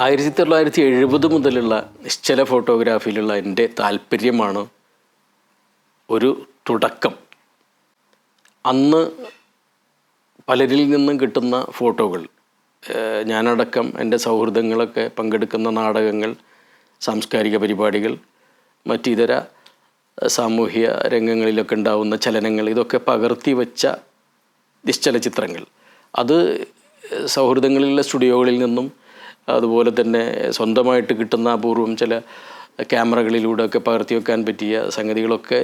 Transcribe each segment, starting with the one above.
ആയിരത്തി തൊള്ളായിരത്തി എഴുപത് മുതലുള്ള നിശ്ചല ഫോട്ടോഗ്രാഫിയിലുള്ള എന്റെ താല്പര്യമാണ് ഒരു തുടക്കം. അന്ന് പലരിൽ നിന്നും കിട്ടുന്ന ഫോട്ടോകൾ ഞാനടക്കം എന്റെ സൗഹൃദങ്ങളൊക്കെ പങ്കെടുക്കുന്ന നാടകങ്ങൾ സാംസ്കാരിക പരിപാടികൾ മറ്റിതര സാമൂഹ്യ രംഗങ്ങളിലൊക്കെ ഉണ്ടാവുന്ന ചലനങ്ങൾ ഇതൊക്കെ പകർത്തി വച്ച നിശ്ചല ചിത്രങ്ങൾ അത് സൗഹൃദങ്ങളിലുള്ള സ്റ്റുഡിയോകളിൽ നിന്നും അതുപോലെ തന്നെ സ്വന്തമായിട്ട് കിട്ടുന്ന അപൂർവം ചില ക്യാമറകളിലൂടെ ഒക്കെ പകർത്തി വെക്കാൻ പറ്റിയ സംഗതികളൊക്കെ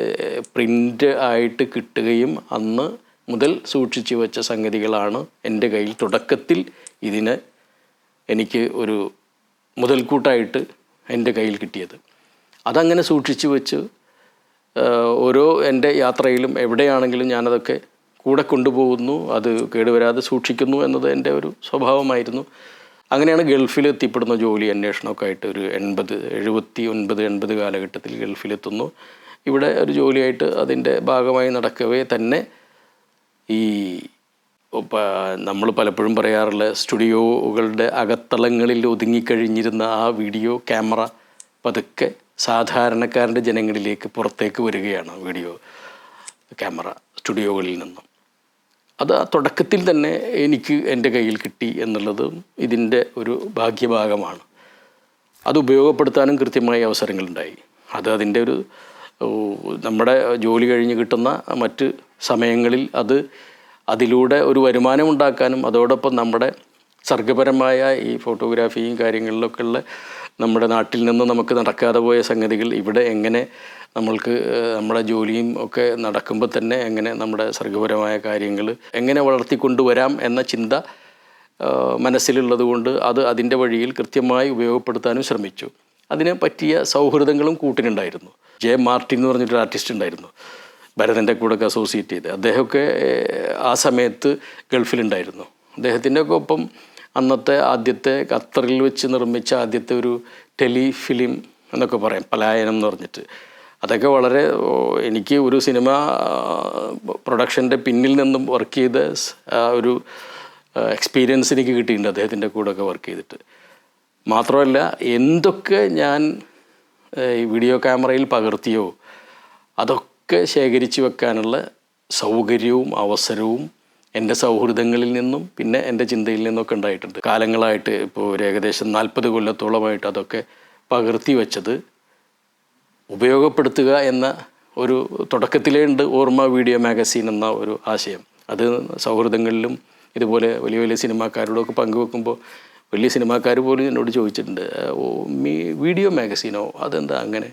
പ്രിന്റ് ആയിട്ട് കിട്ടുകയും അന്ന് മുതൽ സൂക്ഷിച്ചു വെച്ച സംഗതികളാണ് എന്റെ കയ്യിൽ. തുടക്കത്തിൽ ഇതിന് എനിക്ക് ഒരു മുതൽക്കൂട്ടായിട്ട് എന്റെ കയ്യിൽ കിട്ടിയത്. അതങ്ങനെ സൂക്ഷിച്ചു വെച്ച് ഓരോ എന്റെ യാത്രയിലും എവിടെയാണെങ്കിലും ഞാനതൊക്കെ കൂടെ കൊണ്ടുപോകുന്നു അത് കേടുവരാതെ സൂക്ഷിക്കുന്നു എന്നത് എന്റെ ഒരു സ്വഭാവമായിരുന്നു. അങ്ങനെയാണ് ഗൾഫിൽ എത്തിപ്പെടുന്ന ജോലി അന്വേഷണമൊക്കെ ആയിട്ട് ഒരു എൺപത് എഴുപത്തി ഒൻപത് എൺപത് കാലഘട്ടത്തിൽ ഗൾഫിലെത്തുന്നു ഇവിടെ ഒരു ജോലിയായിട്ട് അതിന്റെ ഭാഗമായി നടക്കവേ തന്നെ ഈ നമ്മൾ പലപ്പോഴും പറയാറുള്ള സ്റ്റുഡിയോകളുടെ അകത്തളങ്ങളിൽ ഒതുങ്ങിക്കഴിഞ്ഞിരുന്ന ആ വീഡിയോ ക്യാമറ പതുക്കെ സാധാരണക്കാരന്റെ ജനങ്ങളിലേക്ക് പുറത്തേക്ക് വരികയാണ് വീഡിയോ ക്യാമറ സ്റ്റുഡിയോകളിൽ നിന്നും. അത് ആ തുടക്കത്തിൽ തന്നെ എനിക്ക് എന്റെ കയ്യിൽ കിട്ടി എന്നുള്ളതും ഇതിന്റെ ഒരു ഭാഗ്യഭാഗമാണ്. അത് ഉപയോഗപ്പെടുത്താനും കൃത്യമായ അവസരങ്ങളുണ്ടായി. അത് അതിന്റെ ഒരു നമ്മുടെ ജോലി കഴിഞ്ഞ് കിട്ടുന്ന മറ്റ് സമയങ്ങളിൽ അത് അതിലൂടെ ഒരു വരുമാനം ഉണ്ടാക്കാനും അതോടൊപ്പം നമ്മുടെ സർഗപരമായ ഈ ഫോട്ടോഗ്രാഫിയും കാര്യങ്ങളിലൊക്കെയുള്ള നമ്മുടെ നാട്ടിൽ നിന്ന് നമുക്ക് നടക്കാതെ പോയ സംഗതികൾ ഇവിടെ എങ്ങനെ നമ്മൾക്ക് നമ്മുടെ ജോലിയും ഒക്കെ നടക്കുമ്പോൾ തന്നെ എങ്ങനെ നമ്മുടെ സർഗപരമായ കാര്യങ്ങൾ എങ്ങനെ വളർത്തിക്കൊണ്ടുവരാം എന്ന ചിന്ത മനസ്സിലുള്ളതുകൊണ്ട് മനസ്സിലുള്ളത് കൊണ്ട് അത് അതിന്റെ വഴിയിൽ കൃത്യമായി ഉപയോഗപ്പെടുത്താനും ശ്രമിച്ചു. അതിനെ പറ്റിയ സൗഹൃദങ്ങളും കൂട്ടിനുണ്ടായിരുന്നു. ജെ മാർട്ടിൻ എന്ന് പറഞ്ഞിട്ടൊരു ആർട്ടിസ്റ്റ് ഉണ്ടായിരുന്നു ഭരതന്റെ കൂടെ ഒക്കെ അസോസിയേറ്റ് ചെയ്ത്. അദ്ദേഹമൊക്കെ ആ സമയത്ത് ഗൾഫിലുണ്ടായിരുന്നു. അദ്ദേഹത്തിന്റെ ഒക്കെ ഒപ്പം അന്നത്തെ ആദ്യത്തെ ഖത്തറിൽ വെച്ച് നിർമ്മിച്ച ആദ്യത്തെ ഒരു ടെലിഫിലിം എന്നൊക്കെ പറയാം പലായനം എന്ന് പറഞ്ഞിട്ട്. അതൊക്കെ വളരെ എനിക്ക് ഒരു സിനിമ പ്രൊഡക്ഷന്റെ പിന്നിൽ നിന്നും വർക്ക് ചെയ്ത ഒരു എക്സ്പീരിയൻസ് എനിക്ക് കിട്ടിയിട്ടുണ്ട് അദ്ദേഹത്തിന്റെ കൂടെ ഒക്കെ വർക്ക് ചെയ്തിട്ട്. മാത്രമല്ല എന്തൊക്കെ ഞാൻ ഈ വീഡിയോ ക്യാമറയിൽ പകർത്തിയോ അതൊക്കെ ശേഖരിച്ച് വെക്കാനുള്ള സൗകര്യവും അവസരവും എന്റെ സൗഹൃദങ്ങളിൽ നിന്നും പിന്നെ എന്റെ ചിന്തയിൽ നിന്നൊക്കെ ഉണ്ടായിട്ടുണ്ട്. കാലങ്ങളായിട്ട് ഇപ്പോൾ ഒരു ഏകദേശം നാൽപ്പത് കൊല്ലത്തോളമായിട്ട് അതൊക്കെ പകർത്തി വെച്ചത് ഉപയോഗപ്പെടുത്തുക എന്ന ഒരു തുടക്കത്തിലേ ഉണ്ട് ഓർമ്മ വീഡിയോ മാഗസീൻ എന്ന ഒരു ആശയം. അത് സൗഹൃദങ്ങളിലും ഇതുപോലെ വലിയ വലിയ സിനിമാക്കാരോടൊക്കെ പങ്കുവെക്കുമ്പോൾ വലിയ സിനിമാക്കാർ പോലും എന്നോട് ചോദിച്ചിട്ടുണ്ട് മീ വീഡിയോ മാഗസീനോ? അതെന്താ അങ്ങനെ?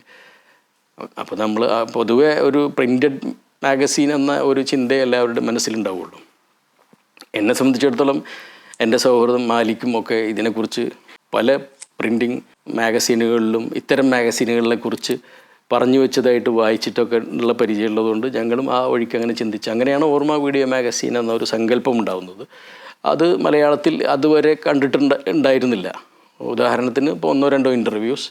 അപ്പോൾ നമ്മൾ പൊതുവെ ഒരു പ്രിന്റഡ് മാഗസീൻ എന്ന ഒരു ചിന്ത എല്ലാവരുടെ മനസ്സിലുണ്ടാവുള്ളൂ. എന്നെ സംബന്ധിച്ചിടത്തോളം എന്റെ സൗഹൃദം മാലിക്കും ഒക്കെ ഇതിനെക്കുറിച്ച് പല പ്രിന്റിങ് മാഗസീനുകളിലും ഇത്തരം മാഗസീനുകളെ കുറിച്ച് പറഞ്ഞു വെച്ചതായിട്ട് വായിച്ചിട്ടൊക്കെ ഉള്ള പരിചയമുള്ളതുകൊണ്ട് ഞങ്ങളും ആ വഴിക്ക് അങ്ങനെ ചിന്തിച്ചു. അങ്ങനെയാണ് ഓർമ്മ വീഡിയോ മാഗസീൻ എന്ന ഒരു സങ്കല്പം ഉണ്ടാവുന്നത്. അത് മലയാളത്തിൽ അതുവരെ കണ്ടിട്ടുണ്ട് ഉണ്ടായിരുന്നില്ല. ഉദാഹരണത്തിന് ഇപ്പോൾ ഒന്നോ രണ്ടോ ഇന്റർവ്യൂസ്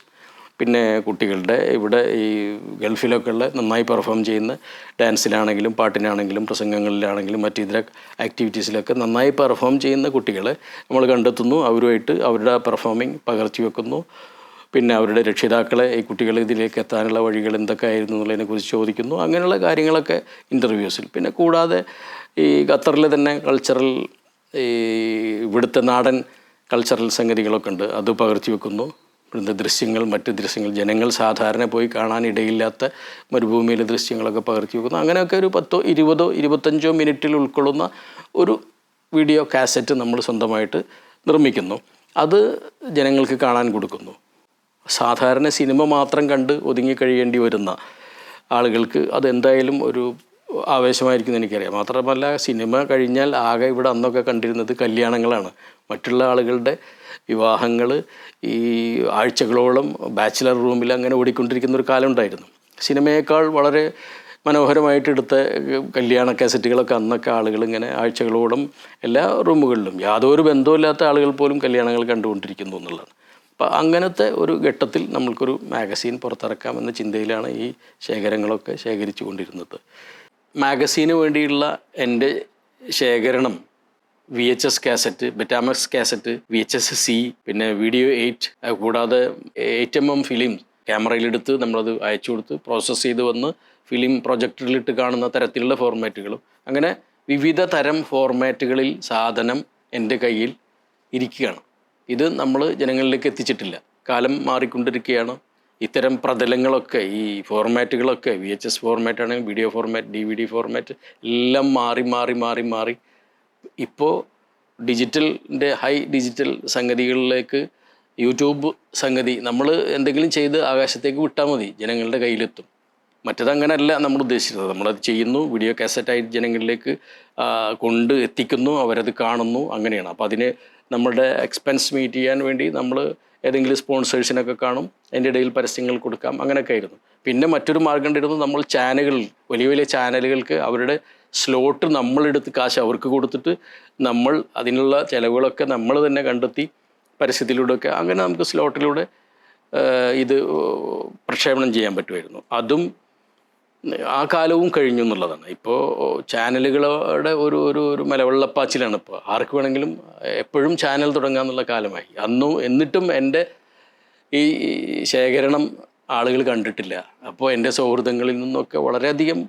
പിന്നെ കുട്ടികളുടെ ഇവിടെ ഈ ഗൾഫിലൊക്കെ ഉള്ള നന്നായി പെർഫോം ചെയ്യുന്ന ഡാൻസിലാണെങ്കിലും പാട്ടിനാണെങ്കിലും പ്രസംഗങ്ങളിലാണെങ്കിലും മറ്റു ഇതര ആക്ടിവിറ്റീസിലൊക്കെ നന്നായി പെർഫോം ചെയ്യുന്ന കുട്ടികളെ നമ്മൾ കണ്ടെത്തുന്നു. അവരുമായിട്ട് അവരുടെ പെർഫോമിങ് പകർത്തി വെക്കുന്നു. പിന്നെ അവരുടെ രക്ഷിതാക്കളെ ഈ കുട്ടികൾ ഇതിലേക്ക് എത്താനുള്ള വഴികൾ എന്തൊക്കെ ആയിരുന്നു എന്നുള്ളതിനെക്കുറിച്ച് ചോദിക്കുന്നു. അങ്ങനെയുള്ള കാര്യങ്ങളൊക്കെ ഇന്റർവ്യൂസിൽ പിന്നെ കൂടാതെ ഈ ഖത്തറിൽ തന്നെ കൾച്ചറൽ ഈ ഇവിടുത്തെ നാടൻ കൾച്ചറൽ സംഗതികളൊക്കെ ഉണ്ട്. അത് പകർത്തി വെക്കുന്നു. ഇവിടുത്തെ ദൃശ്യങ്ങൾ മറ്റ് ദൃശ്യങ്ങൾ ജനങ്ങൾ സാധാരണ പോയി കാണാനിടയില്ലാത്ത മരുഭൂമിയിലെ ദൃശ്യങ്ങളൊക്കെ പകർത്തി വെക്കുന്നു. അങ്ങനെയൊക്കെ ഒരു പത്തോ ഇരുപതോ ഇരുപത്തഞ്ചോ മിനിറ്റിൽ ഉൾക്കൊള്ളുന്ന ഒരു വീഡിയോ കാസറ്റ് നമ്മൾ സ്വന്തമായിട്ട് നിർമ്മിക്കുന്നു. അത് ജനങ്ങൾക്ക് കാണാൻ കൊടുക്കുന്നു. സാധാരണ സിനിമ മാത്രം കണ്ട് ഒതുങ്ങി കഴിയേണ്ടി വരുന്ന ആളുകൾക്ക് അതെന്തായാലും ഒരു ആവേശമായിരിക്കും എനിക്കറിയാം. മാത്രമല്ല സിനിമ കഴിഞ്ഞാൽ ആകെ ഇവിടെ അന്നൊക്കെ കണ്ടിരുന്നത് കല്യാണങ്ങളാണ്. മറ്റുള്ള ആളുകളുടെ വിവാഹങ്ങൾ ഈ ആഴ്ചകളോളം ബാച്ചിലർ റൂമിൽ അങ്ങനെ ഓടിക്കൊണ്ടിരിക്കുന്ന ഒരു കാലം ഉണ്ടായിരുന്നു. സിനിമയേക്കാൾ വളരെ മനോഹരമായിട്ട് എടുത്ത കല്യാണ കാസറ്റുകളൊക്കെ അന്നൊക്കെ ആളുകൾ ഇങ്ങനെ ആഴ്ചകളോളം എല്ലാ റൂമുകളിലും യാതൊരു ബന്ധവുമില്ലാത്ത ആളുകൾ പോലും കല്യാണങ്ങൾ കണ്ടുകൊണ്ടിരിക്കുന്നു എന്നുള്ളതാണ്. അപ്പോൾ അങ്ങനത്തെ ഒരു ഘട്ടത്തിൽ നമ്മൾക്കൊരു മാഗസീൻ പുറത്തിറക്കാമെന്ന ചിന്തയിലാണ് ഈ ശേഖരങ്ങളൊക്കെ ശേഖരിച്ചു കൊണ്ടിരുന്നത് മാഗസീന് വേണ്ടിയുള്ള എന്റെ ശേഖരണം V H S cassette Betamax cassette V H S C പിന്നെ വീഡിയോ എയ്റ്റ് കൂടാതെ എയ്റ്റ് എം എം ഫിലിം ക്യാമറയിലെടുത്ത് നമ്മളത് അയച്ചു കൊടുത്ത് പ്രോസസ്സ് ചെയ്ത് വന്ന് ഫിലിം പ്രൊജക്ടറിലിട്ട് കാണുന്ന തരത്തിലുള്ള ഫോർമാറ്റുകളും അങ്ങനെ വിവിധ തരം ഫോർമാറ്റുകളിൽ സാധനം എന്റെ കയ്യിൽ ഇരിക്കുകയാണ്. ഇത് നമ്മൾ ജനങ്ങളിലേക്ക് എത്തിച്ചിട്ടില്ല. കാലം മാറിക്കൊണ്ടിരിക്കുകയാണ്. ഇത്തരം പ്രതലങ്ങളൊക്കെ ഈ ഫോർമാറ്റുകളൊക്കെ വി എച്ച് എസ് ഫോർമാറ്റ് ആണെങ്കിൽ video format D V D format എല്ലാം മാറി മാറി മാറി മാറി. ഇപ്പോൾ ഡിജിറ്റലിന്റെ ഹൈ ഡിജിറ്റൽ സംഗതികളിലേക്ക് യൂട്യൂബ് സംഗതി നമ്മൾ എന്തെങ്കിലും ചെയ്ത് ആകാശത്തേക്ക് വിട്ടാൽ മതി ജനങ്ങളുടെ കയ്യിലെത്തും. മറ്റത് അങ്ങനെയല്ല നമ്മൾ ഉദ്ദേശിച്ചത്. നമ്മളത് ചെയ്യുന്നു വീഡിയോ കാസറ്റായിട്ട് ജനങ്ങളിലേക്ക് കൊണ്ട് എത്തിക്കുന്നു അവരത് കാണുന്നു അങ്ങനെയാണ്. അപ്പോൾ അതിന് നമ്മുടെ എക്സ്പെൻസ് മീറ്റ് ചെയ്യാൻ വേണ്ടി നമ്മൾ ഏതെങ്കിലും സ്പോൺസേഴ്സിനൊക്കെ കാണും. അതിന്റെ ഇടയിൽ പരസ്യങ്ങൾ കൊടുക്കാം. അങ്ങനെയൊക്കെ ആയിരുന്നു പിന്നെ മറ്റൊരു മാർഗം ഉണ്ടായിരുന്നു നമ്മൾ ചാനലുകളിൽ വലിയ വലിയ ചാനലുകൾക്ക് അവരുടെ സ്ലോട്ട് നമ്മളെടുത്ത് കാശ് അവർക്ക് കൊടുത്തിട്ട് നമ്മൾ അതിനുള്ള ചിലവുകളൊക്കെ നമ്മൾ തന്നെ കണ്ടെത്തി പരസ്യത്തിലൂടെയൊക്കെ അങ്ങനെ നമുക്ക് സ്ലോട്ടിലൂടെ ഇത് പ്രക്ഷേപണം ചെയ്യാൻ പറ്റുമായിരുന്നു. അതും ആ കാലവും കഴിഞ്ഞു എന്നുള്ളതാണ്. ഇപ്പോൾ ചാനലുകളുടെ ഒരു ഒരു ഒരു മലവെള്ളപ്പാച്ചിലാണ് ഇപ്പോൾ ആർക്ക് വേണമെങ്കിലും എപ്പോഴും ചാനൽ തുടങ്ങാന്നുള്ള കാലമായി. അന്നും എന്നിട്ടും എന്റെ ഈ ശേഖരണം ആളുകൾ കണ്ടിട്ടില്ല. അപ്പോൾ എന്റെ സൗഹൃദങ്ങളിൽ നിന്നൊക്കെ വളരെയധികം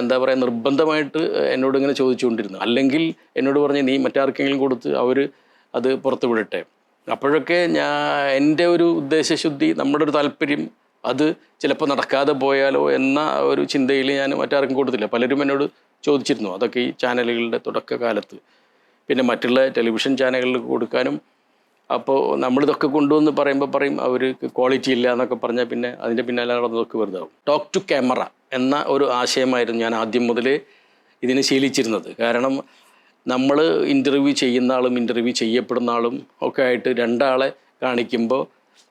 എന്താ പറയുക നിർബന്ധമായിട്ട് എന്നോട് ഇങ്ങനെ ചോദിച്ചുകൊണ്ടിരുന്നു. അല്ലെങ്കിൽ എന്നോട് പറഞ്ഞ് നീ മറ്റാർക്കെങ്കിലും കൊടുത്ത് അവർ അത് പുറത്തു വിടട്ടെ അപ്പോഴൊക്കെ ഞാൻ എന്റെ ഒരു ഉദ്ദേശശുദ്ധി നമ്മുടെ ഒരു താല്പര്യം അത് ചിലപ്പോൾ നടക്കാതെ പോയാലോ എന്ന ഒരു ചിന്തയിൽ ഞാൻ മറ്റാർക്കും കൊടുത്തില്ല. പലരും എന്നോട് ചോദിച്ചിരുന്നു. അതൊക്കെ ഈ ചാനലുകളുടെ തുടക്കകാലത്ത് പിന്നെ മറ്റുള്ള ടെലിവിഷൻ ചാനലുകളിൽ കൊടുക്കാനും അപ്പോൾ നമ്മളിതൊക്കെ കൊണ്ടുവന്ന് പറയുമ്പോൾ പറയും അവർക്ക് ക്വാളിറ്റി ഇല്ല എന്നൊക്കെ പറഞ്ഞാൽ പിന്നെ അതിന്റെ പിന്നാലെ നടന്നതൊക്കെ വെറുതെ ആവും ടോക്ക് ടു ക്യാമറ എന്ന ഒരു ആശയമായിരുന്നു ഞാൻ ആദ്യം മുതലേ ഇതിനെ ശീലിച്ചിരുന്നത്. കാരണം നമ്മൾ ഇന്റർവ്യൂ ചെയ്യുന്ന ആളും ഇന്റർവ്യൂ ചെയ്യപ്പെടുന്ന ആളും ഒക്കെ ആയിട്ട് രണ്ടാളെ കാണിക്കുമ്പോൾ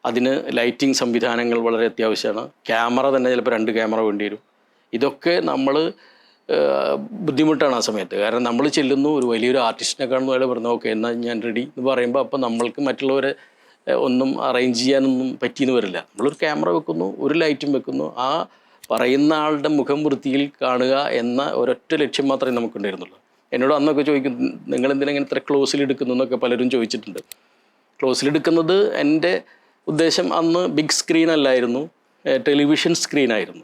അതിന് ലൈറ്റിംഗ് സംവിധാനങ്ങൾ വളരെ അത്യാവശ്യമാണ്. ക്യാമറ തന്നെ ചിലപ്പോൾ രണ്ട് ക്യാമറ വേണ്ടി വരും. ഇതൊക്കെ നമ്മൾ ബുദ്ധിമുട്ടാണ് ആ സമയത്ത്. കാരണം നമ്മൾ ചെല്ലുന്നു ഒരു വലിയൊരു ആർട്ടിസ്റ്റിനെ കാണുന്ന പോലെ പറഞ്ഞു ഓക്കെ എന്നാൽ ഞാൻ റെഡി എന്ന് പറയുമ്പോൾ അപ്പോൾ നമ്മൾക്ക് മറ്റുള്ളവരെ ഒന്നും അറേഞ്ച് ചെയ്യാനൊന്നും പറ്റിയെന്ന് വരില്ല. നമ്മളൊരു ക്യാമറ വെക്കുന്നു ഒരു ലൈറ്റും വെക്കുന്നു. ആ പറയുന്ന ആളുടെ മുഖം വൃത്തിയിൽ കാണുക എന്ന ഒരൊറ്റ ലക്ഷ്യം മാത്രമേ നമുക്കുണ്ടായിരുന്നുള്ളൂ. എന്നോട് അന്നൊക്കെ ചോദിക്കും നിങ്ങൾ എന്തിനാ ഇങ്ങനെ ഇത്ര ക്ലോസിൽ എടുക്കുന്നു? എന്നൊക്കെ പലരും ചോദിച്ചിട്ടുണ്ട്. ക്ലോസിലെടുക്കുന്നത് എന്റെ ഉദ്ദേശം അന്ന് ബിഗ് സ്ക്രീൻ അല്ലായിരുന്നു ടെലിവിഷൻ സ്ക്രീൻ ആയിരുന്നു.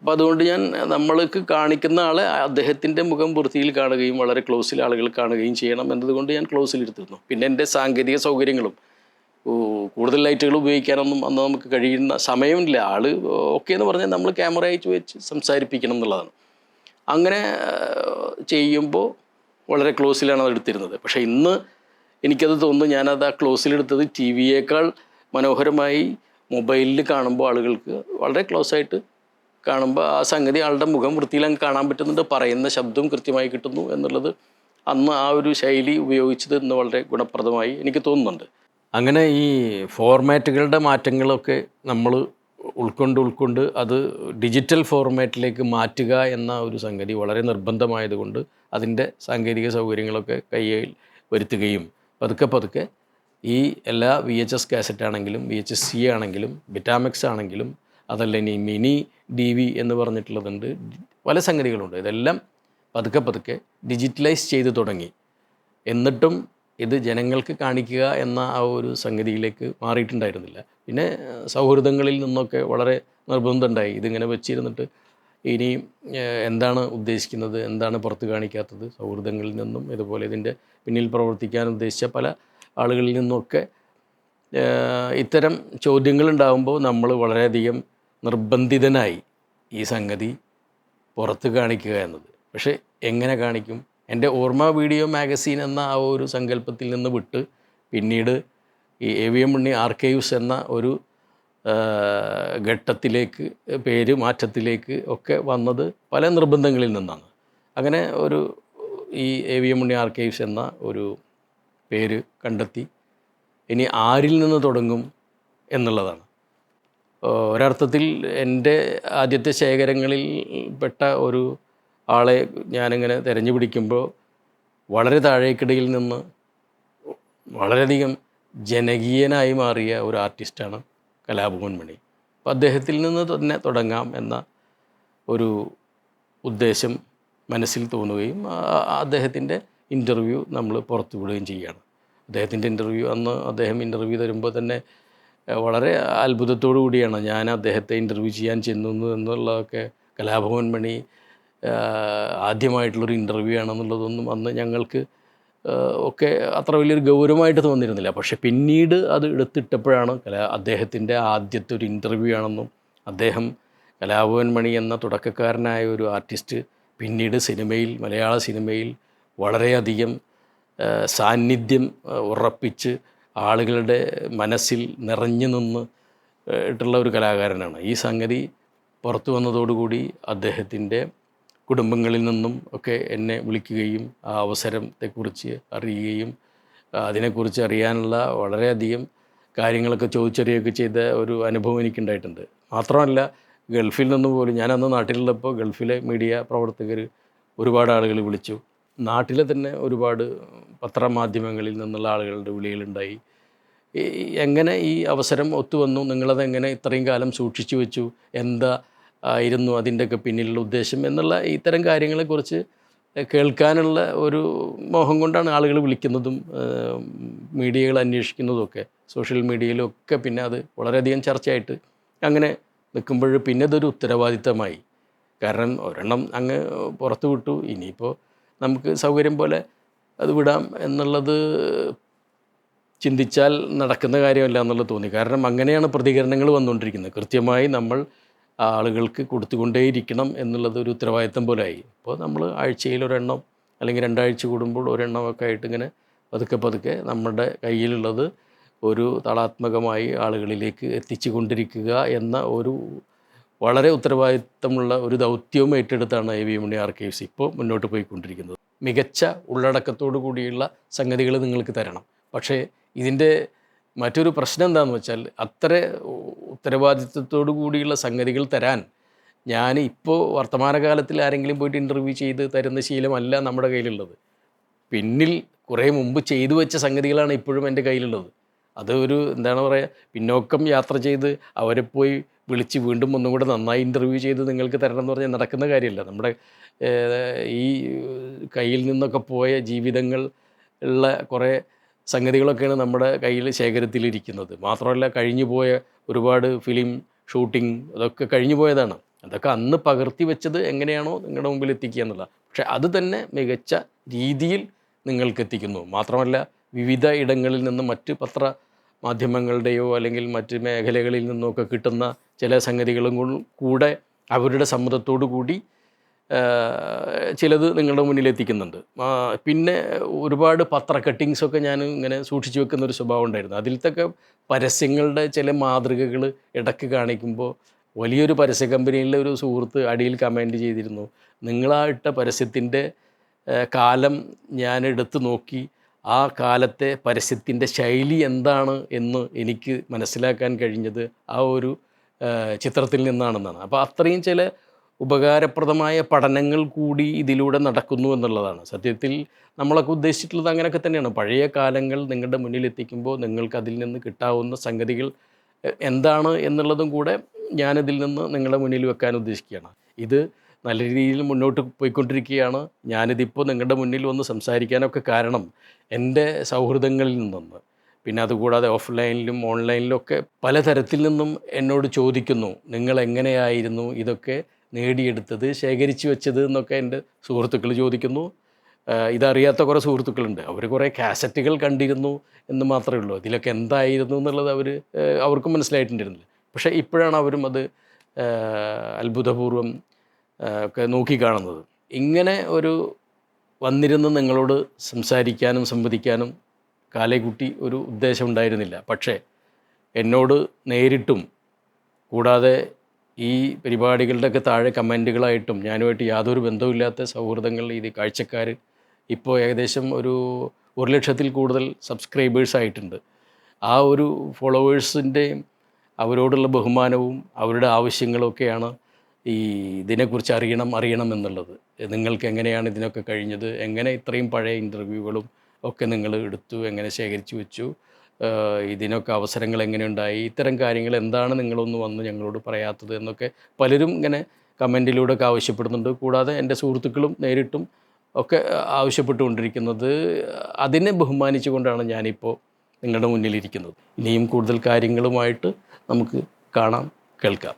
അപ്പോൾ അതുകൊണ്ട് ഞാൻ നമ്മൾക്ക് കാണിക്കുന്ന ആളെ അദ്ദേഹത്തിന്റെ മുഖം വൃത്തിയിൽ കാണുകയും വളരെ ക്ലോസിൽ ആളുകൾ കാണുകയും ചെയ്യണം എന്നതുകൊണ്ട് ഞാൻ ക്ലോസിലിരുത്തിരുന്നു പിന്നെ എന്റെ സാങ്കേതിക സൗകര്യങ്ങളും കൂടുതൽ ലൈറ്റുകൾ ഉപയോഗിക്കാനൊന്നും അന്ന് നമുക്ക് കഴിയുന്ന സമയമില്ല. ആൾ ഓക്കെ എന്ന് പറഞ്ഞാൽ നമ്മൾ ക്യാമറ അയച്ചു വെച്ച് സംസാരിപ്പിക്കണം എന്നുള്ളതാണ്. അങ്ങനെ ചെയ്യുമ്പോൾ വളരെ ക്ലോസിലാണ് അത് എടുത്തിരുന്നത്. പക്ഷേ ഇന്ന് എനിക്കത് തോന്നുന്നു ഞാനത് ആ ക്ലോസിലെടുത്തത് ടി വിയേക്കാൾ മനോഹരമായി മൊബൈലിൽ കാണുമ്പോൾ ആളുകൾക്ക് വളരെ ക്ലോസ് ആയിട്ട് കാണുമ്പോൾ ആ സംഗതി ആളുടെ മുഖം വൃത്തിയിൽ അങ്ങ് കാണാൻ പറ്റുന്നുണ്ട്. പറയുന്ന ശബ്ദവും കൃത്യമായി കിട്ടുന്നു എന്നുള്ളത് അന്ന് ആ ഒരു ശൈലി ഉപയോഗിച്ചത് ഇന്ന് വളരെ ഗുണപ്രദമായി എനിക്ക് തോന്നുന്നുണ്ട്. അങ്ങനെ ഈ ഫോർമാറ്റുകളുടെ മാറ്റങ്ങളൊക്കെ നമ്മൾ ഉൾക്കൊണ്ട് ഉൾക്കൊണ്ട് അത് ഡിജിറ്റൽ ഫോർമാറ്റിലേക്ക് മാറ്റുക എന്ന ഒരു സംഗതി വളരെ നിർബന്ധമായതുകൊണ്ട് അതിന്റെ സാങ്കേതിക സൗകര്യങ്ങളൊക്കെ കയ്യിൽ വരുത്തുകയും പതുക്കെ പതുക്കെ ഈ എല്ലാ വി എച്ച് എസ് കാസറ്റ് ആണെങ്കിലും വി എച്ച് എസ് സി ആണെങ്കിലും ബിറ്റാമിക്സ് ആണെങ്കിലും അതല്ല ഇനി മിനി ഡി വി എന്ന് പറഞ്ഞിട്ടുള്ളതുണ്ട് പല സംഗതികളുണ്ട്. ഇതെല്ലാം പതുക്കെ പതുക്കെ ഡിജിറ്റലൈസ് ചെയ്തു തുടങ്ങി. എന്നിട്ടും ഇത് ജനങ്ങൾക്ക് കാണിക്കുക എന്ന ആ ഒരു സംഗതിയിലേക്ക് മാറിയിട്ടുണ്ടായിരുന്നില്ല. പിന്നെ സൗഹൃദങ്ങളിൽ നിന്നൊക്കെ വളരെ നിർബന്ധമുണ്ടായി. ഇതിങ്ങനെ വെച്ചിരുന്നിട്ട് ഇനി എന്താണ് ഉദ്ദേശിക്കുന്നത്? എന്താണ് പുറത്ത് കാണിക്കാത്തത്? സൗഹൃദങ്ങളിൽ നിന്നും ഇതുപോലെ ഇതിന്റെ പിന്നിൽ പ്രവർത്തിക്കാൻ ഉദ്ദേശിച്ച പല ആളുകളിൽ നിന്നൊക്കെ ഇത്തരം ചോദ്യങ്ങളുണ്ടാകുമ്പോൾ നമ്മൾ വളരെയധികം നിർബന്ധിതനായി ഈ സംഗതി പുറത്ത് കാണിക്കുക എന്നത്. പക്ഷേ എങ്ങനെ കാണിക്കും? എന്റെ ഓർമ്മ വീഡിയോ മാഗസീൻ എന്ന ആ ഒരു സങ്കല്പത്തിൽ നിന്ന് വിട്ട് പിന്നീട് ഈ A V M Unni archives എന്ന ഒരു ഘട്ടത്തിലേക്ക് പേര് മാറ്റത്തിലേക്ക് ഒക്കെ വന്നത് പല നിർബന്ധങ്ങളിൽ നിന്നാണ്. അങ്ങനെ ഒരു ഈ A V M Unni archives എന്ന ഒരു പേര് കണ്ടെത്തി ഇനി ആരിൽ നിന്ന് തുടങ്ങും എന്നുള്ളതാണ്. ഒരർത്ഥത്തിൽ എന്റെ ആദ്യത്തെ ശേഖരങ്ങളിൽ പെട്ട ഒരു ആളെ ഞാനിങ്ങനെ തിരഞ്ഞു പിടിക്കുമ്പോൾ വളരെ താഴേക്കിടയിൽ നിന്ന് വളരെയധികം ജനകീയനായി മാറിയ ഒരു ആർട്ടിസ്റ്റാണ് കലാഭവൻ മണി. അപ്പോൾ അദ്ദേഹത്തിൽ നിന്ന് തന്നെ തുടങ്ങാം എന്ന ഒരു ഉദ്ദേശം മനസ്സിൽ തോന്നുകയും അദ്ദേഹത്തിന്റെ ഇന്റർവ്യൂ നമ്മൾ പുറത്തു വിടുകയും ചെയ്യുകയാണ് അദ്ദേഹത്തിന്റെ ഇന്റർവ്യൂ അന്ന് അദ്ദേഹം ഇന്റർവ്യൂ തരുമ്പോൾ തന്നെ വളരെ അത്ഭുതത്തോടു കൂടിയാണ് ഞാൻ അദ്ദേഹത്തെ ഇന്റർവ്യൂ ചെയ്യാൻ ചെന്നു എന്നുള്ളതൊക്കെ കലാഭവൻ മണി ആദ്യമായിട്ടുള്ളൊരു ഇന്റർവ്യൂ ആണെന്നുള്ളതൊന്നും അന്ന് ഞങ്ങൾക്ക് ഒക്കെ അത്ര വലിയൊരു ഗൗരവമായിട്ട് തോന്നിയിരുന്നില്ല. പക്ഷേ പിന്നീട് അത് എടുത്തിട്ടപ്പോഴാണ് കലാ അദ്ദേഹത്തിന്റെ ആദ്യത്തെ ഒരു ഇന്റർവ്യൂ ആണെന്നും അദ്ദേഹം കലാഭവൻ മണി എന്ന തുടക്കക്കാരനായ ഒരു ആർട്ടിസ്റ്റ് പിന്നീട് സിനിമയിൽ മലയാള സിനിമയിൽ വളരെയധികം സാന്നിധ്യം ഉറപ്പിച്ച് ആളുകളുടെ മനസ്സിൽ നിറഞ്ഞു നിന്ന് ഇട്ടുള്ള ഒരു കലാകാരനാണ്. ഈ സംഗതി പുറത്തു വന്നതോടുകൂടി അദ്ദേഹത്തിന്റെ കുടുംബങ്ങളിൽ നിന്നും ഒക്കെ എന്നെ വിളിക്കുകയും ആ അവസരത്തെക്കുറിച്ച് അറിയുകയും അതിനെക്കുറിച്ച് അറിയാനുള്ള വളരെയധികം കാര്യങ്ങളൊക്കെ ചോദിച്ചറിയുകയൊക്കെ ചെയ്ത ഒരു അനുഭവം എനിക്കുണ്ടായിട്ടുണ്ട്. മാത്രമല്ല ഗൾഫിൽ നിന്ന് പോലും ഞാൻ അന്ന് നാട്ടിലുള്ളപ്പോൾ ഗൾഫിലെ മീഡിയ പ്രവർത്തകർ ഒരുപാട് ആളുകൾ വിളിച്ചു. നാട്ടിലെ തന്നെ ഒരുപാട് പത്രമാധ്യമങ്ങളിൽ നിന്നുള്ള ആളുകളുടെ വിളികളുണ്ടായി. എങ്ങനെ ഈ അവസരം ഒത്തുവന്നു? നിങ്ങളത് എങ്ങനെ ഇത്രയും കാലം സൂക്ഷിച്ചു വെച്ചു? എന്താ ആയിരുന്നു അതിന്റെയൊക്കെ പിന്നിലുള്ള ഉദ്ദേശം എന്നുള്ള ഇത്തരം കാര്യങ്ങളെക്കുറിച്ച് കേൾക്കാനുള്ള ഒരു മോഹം കൊണ്ടാണ് ആളുകൾ വിളിക്കുന്നതും മീഡിയകൾ അന്വേഷിക്കുന്നതും ഒക്കെ സോഷ്യൽ മീഡിയയിലൊക്കെ പിന്നെ അത് വളരെയധികം ചർച്ചയായിട്ട് അങ്ങനെ നിൽക്കുമ്പോൾ പിന്നെ അതൊരു ഉത്തരവാദിത്തമായി. കാരണം ഒരെണ്ണം അങ്ങ് പുറത്തു വിട്ടു ഇനിയിപ്പോൾ നമുക്ക് സൗകര്യം പോലെ അത് വിടാം എന്നുള്ളത് ചിന്തിച്ചാൽ നടക്കുന്ന കാര്യമല്ല എന്നുള്ളത് തോന്നി. കാരണം അങ്ങനെയാണ് പ്രതികരണങ്ങൾ വന്നുകൊണ്ടിരിക്കുന്നത്. കൃത്യമായി നമ്മൾ ആളുകൾക്ക് കൊടുത്തുകൊണ്ടേയിരിക്കണം എന്നുള്ളത് ഒരു ഉത്തരവാദിത്തം ആയി അപ്പോൾ നമ്മൾ ആഴ്ചയിൽ ഒരെണ്ണം അല്ലെങ്കിൽ രണ്ടാഴ്ച കൂടുമ്പോൾ ഒരെണ്ണമൊക്കെ ആയിട്ട് ഇങ്ങനെ പതുക്കെ പതുക്കെ നമ്മുടെ കയ്യിലുള്ളത് ഒരു താളാത്മകമായി ആളുകളിലേക്ക് എത്തിച്ചു കൊണ്ടിരിക്കുക എന്ന ഒരു വളരെ ഉത്തരവാദിത്തമുള്ള ഒരു ദൗത്യവും ഏറ്റെടുത്താണ് എ വി മണി ആർക്കൈവ്സ് ഇപ്പോൾ മുന്നോട്ട് പോയിക്കൊണ്ടിരിക്കുന്നത്. മികച്ച ഉള്ളടക്കത്തോടു കൂടിയുള്ള സംഗതികൾ നിങ്ങൾക്ക് തരണം. പക്ഷേ ഇതിന്റെ മറ്റൊരു പ്രശ്നം എന്താണെന്ന് വെച്ചാൽ അത്ര ഉത്തരവാദിത്തത്തോടു കൂടിയുള്ള സംഗതികൾ തരാൻ ഞാൻ ഇപ്പോൾ വർത്തമാനകാലത്തിൽ ആരെങ്കിലും പോയിട്ട് ഇന്റർവ്യൂ ചെയ്ത് തരുന്ന ശീലമല്ല നമ്മുടെ കയ്യിലുള്ളത്. പിന്നിൽ കുറേ മുമ്പ് ചെയ്തു വെച്ച സംഗതികളാണ് ഇപ്പോഴും എന്റെ കയ്യിലുള്ളത്. അതൊരു എന്താണ് പറയുക പിന്നോക്കം യാത്ര ചെയ്ത് അവരെ പോയി വിളിച്ച് വീണ്ടും ഒന്നും കൂടെ നന്നായി ഇന്റർവ്യൂ ചെയ്ത് നിങ്ങൾക്ക് തരണം എന്ന് പറഞ്ഞാൽ നടക്കുന്ന കാര്യമല്ല. നമ്മുടെ ഈ കയ്യിൽ നിന്നൊക്കെ പോയ ജീവിതങ്ങൾ ഉള്ള കുറേ സംഗതികളൊക്കെയാണ് നമ്മുടെ കയ്യിൽ ശേഖരത്തിലിരിക്കുന്നത്. മാത്രമല്ല കഴിഞ്ഞു പോയ ഒരുപാട് ഫിലിം ഷൂട്ടിംഗ് അതൊക്കെ കഴിഞ്ഞു പോയതാണ്. അതൊക്കെ അന്ന് പകർത്തി വെച്ചത് എങ്ങനെയാണോ നിങ്ങളുടെ മുമ്പിൽ എത്തിക്കുക എന്നുള്ളത് പക്ഷെ അത് തന്നെ മികച്ച രീതിയിൽ നിങ്ങൾക്ക് എത്തിക്കുന്നു. മാത്രമല്ല വിവിധ ഇടങ്ങളിൽ നിന്ന് മറ്റ് പത്ര മാധ്യമങ്ങളുടെയോ അല്ലെങ്കിൽ മറ്റ് മേഖലകളിൽ നിന്നൊക്കെ കിട്ടുന്ന ചില സംഗതികളും കൂടെ അവരുടെ സമ്മതത്തോടു കൂടി ചിലത് നിങ്ങളുടെ മുന്നിൽ എത്തിക്കുന്നുണ്ട്. പിന്നെ ഒരുപാട് പത്ര കട്ടിങ്സൊക്കെ ഞാൻ ഇങ്ങനെ സൂക്ഷിച്ചു വെക്കുന്ന ഒരു സ്വഭാവം ഉണ്ടായിരുന്നു. അതിലത്തൊക്കെ പരസ്യങ്ങളുടെ ചില മാതൃകകൾ ഇടയ്ക്ക് കാണിക്കുമ്പോൾ വലിയൊരു പരസ്യ കമ്പനിയിലെ ഒരു സുഹൃത്ത് അടിയിൽ കമന്റ് ചെയ്തിരുന്നു. നിങ്ങളായിട്ട പരസ്യത്തിന്റെ കാലം ഞാൻ എടുത്തു നോക്കി ആ കാലത്തെ പരസ്യത്തിന്റെ ശൈലി എന്താണ് എന്ന് എനിക്ക് മനസ്സിലാക്കാൻ കഴിഞ്ഞത് ആ ഒരു ചിത്രത്തിൽ നിന്നാണെന്നാണ്. അപ്പോൾ അത്രയും ചില ഉപകാരപ്രദമായ പഠനങ്ങൾ കൂടി ഇതിലൂടെ നടക്കുന്നു എന്നുള്ളതാണ്. സത്യത്തിൽ നമ്മളൊക്കെ ഉദ്ദേശിച്ചിട്ടുള്ളത് അങ്ങനെയൊക്കെ തന്നെയാണ്. പഴയ കാലങ്ങൾ നിങ്ങളുടെ മുന്നിൽ എത്തിക്കുമ്പോൾ നിങ്ങൾക്ക് അതിൽ നിന്ന് കിട്ടാവുന്ന സംഗതികൾ എന്താണ് എന്നുള്ളതും കൂടെ ഞാനതിൽ നിന്ന് നിങ്ങളുടെ മുന്നിൽ വെക്കാൻ ഉദ്ദേശിക്കുകയാണ്. ഇത് നല്ല രീതിയിൽ മുന്നോട്ട് പോയിക്കൊണ്ടിരിക്കുകയാണ്. ഞാനിതിപ്പോൾ നിങ്ങളുടെ മുന്നിൽ വന്ന് സംസാരിക്കാനൊക്കെ കാരണം എന്റെ സൗഹൃദങ്ങളിൽ നിന്നൊന്ന്. പിന്നെ അതുകൂടാതെ ഓഫ്ലൈനിലും ഓൺലൈനിലും ഒക്കെ പലതരത്തിൽ നിന്നും എന്നോട് ചോദിക്കുന്നു നിങ്ങൾ എങ്ങനെയായിരുന്നു ഇതൊക്കെ നേടിയെടുത്തത് ശേഖരിച്ചു വെച്ചത്? എന്നൊക്കെ എന്റെ സുഹൃത്തുക്കൾ ചോദിക്കുന്നു. ഇതറിയാത്ത കുറേ സുഹൃത്തുക്കളുണ്ട്. അവർ കുറേ കാസറ്റുകൾ കണ്ടിരുന്നു എന്ന് മാത്രമേ ഉള്ളൂ. ഇതിലൊക്കെ എന്തായിരുന്നു എന്നുള്ളത് അവർ അവർക്കും മനസ്സിലായിട്ടുണ്ടായിരുന്നില്ല. പക്ഷേ ഇപ്പോഴാണ് അവരും അത് അത്ഭുതപൂർവം ഒക്കെ നോക്കിക്കാണുന്നത്. ഇങ്ങനെ ഒരു വന്നിരുന്ന് നിങ്ങളോട് സംസാരിക്കാനും സംവദിക്കാനും കാലേക്കുട്ടി ഒരു ഉദ്ദേശം ഉണ്ടായിരുന്നില്ല. പക്ഷേ എന്നോട് നേരിട്ടും കൂടാതെ ഈ പരിപാടികളുടെയൊക്കെ താഴെ കമന്റുകളായിട്ടും ഞാനുമായിട്ട് യാതൊരു ബന്ധവുമില്ലാത്ത സൗഹൃദങ്ങൾ ഇത് കാഴ്ചക്കാർ ഇപ്പോൾ ഏകദേശം ഒരു ഒരു ലക്ഷത്തിൽ കൂടുതൽ സബ്സ്ക്രൈബേഴ്സ് ആയിട്ടുണ്ട്. ആ ഒരു ഫോളോവേഴ്സിന്റെയും അവരോടുള്ള ബഹുമാനവും അവരുടെ ആവശ്യങ്ങളൊക്കെയാണ് ഈ ഇതിനെക്കുറിച്ച് അറിയണം അറിയണം എന്നുള്ളത്. നിങ്ങൾക്ക് എങ്ങനെയാണ് ഇതിനൊക്കെ കഴിഞ്ഞത്? എങ്ങനെ ഇത്രയും പഴയ ഇന്റർവ്യൂകളും ഒക്കെ നിങ്ങൾ എടുത്തു? എങ്ങനെ ശേഖരിച്ചു വെച്ചു? ഇതിനൊക്കെ അവസരങ്ങൾ എങ്ങനെ ഉണ്ടായി ഇത്തരം കാര്യങ്ങൾ എന്താണ് നിങ്ങളൊന്ന് വന്ന് ഞങ്ങളോട് പറയാത്തത് എന്നൊക്കെ പലരും ഇങ്ങനെ കമന്റിലൂടെ ഒക്കെ ആവശ്യപ്പെടുന്നുണ്ട്. കൂടാതെ എന്റെ സുഹൃത്തുക്കളും നേരിട്ടും ഒക്കെ ആവശ്യപ്പെട്ടുകൊണ്ടിരിക്കുന്നത് അതിനെ ബഹുമാനിച്ചുകൊണ്ടാണ് ഞാനിപ്പോൾ നിങ്ങളുടെ മുന്നിലിരിക്കുന്നത്. ഇനിയും കൂടുതൽ കാര്യങ്ങളുമായിട്ട് നമുക്ക് കാണാം കേൾക്കാം.